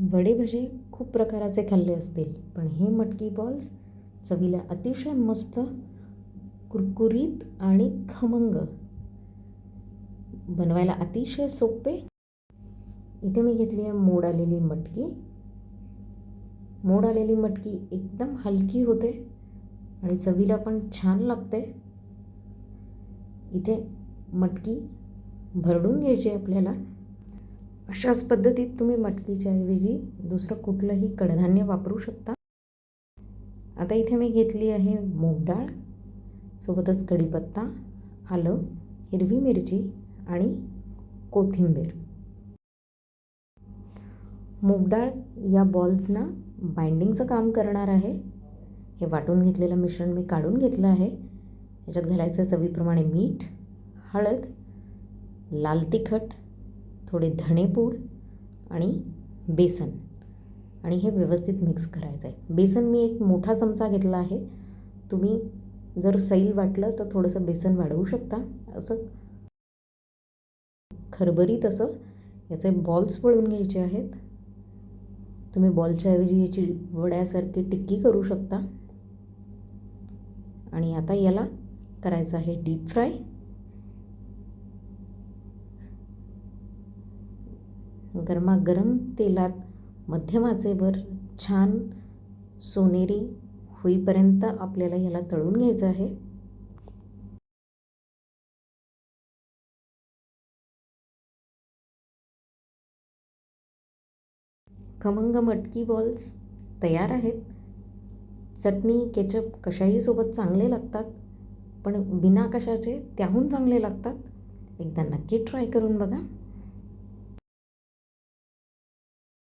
वडे भजे खूप प्रकाराचे खाल्ले असतील पण हे मटकी बॉल्स चवीला अतिशय मस्त कुरकुरीत आणि खमंग. बनवायला अतिशय सोपे. इथे मी घेतली आहे मोड आलेली मटकी. मोड आलेली मटकी एकदम हलकी होते आणि चवीला पण छान लागते. इथे मटकी भरडून घ्यायची आहे आपल्याला. अशाच पद्धतीत तुम्ही मटकीच्या ऐवजी दुसरं कुठलंही कडधान्य वापरू शकता. आता इथे मी घेतली आहे मूग डाळ सोबतच कढीपत्ता आलं हिरवी मिरची आणि कोथिंबीर. मूग डाळ या बॉल्सना बाइंडिंगचं काम करणार आहे. हे वाटून घेतलेलं मिश्रण मी काढून घेतलं आहे. याच्यात घालायचं चवीप्रमाणे मीठ हळद लाल तिखट थोडे धणेपूड आणि बेसन. आणि हे व्यवस्थित मिक्स करायचं आहे. बेसन मी एक मोठा चमचा घेतला आहे. तुम्ही जर सैल वाटलं तर थोडंसं बेसन वाढवू शकता. असं खरबरीत असं याचे बॉल्स वळून घ्यायचे आहेत. तुम्ही बॉलच्या ऐवजी याची वड्यासारखी टिक्की करू शकता. आणि आता याला करायचं आहे डीप फ्राय गरमागरम तेलात मध्यम आचेवर छान सोनेरी होईपर्यंत आपल्याला याला तळून घ्यायचं आहे. खमंग मटकी बॉल्स तयार आहेत. चटणी केचप कशाही सोबत चांगले लागतात पण बिना कशाचे त्याहून चांगले लागतात. एकदा नक्की ट्राय करून बघा.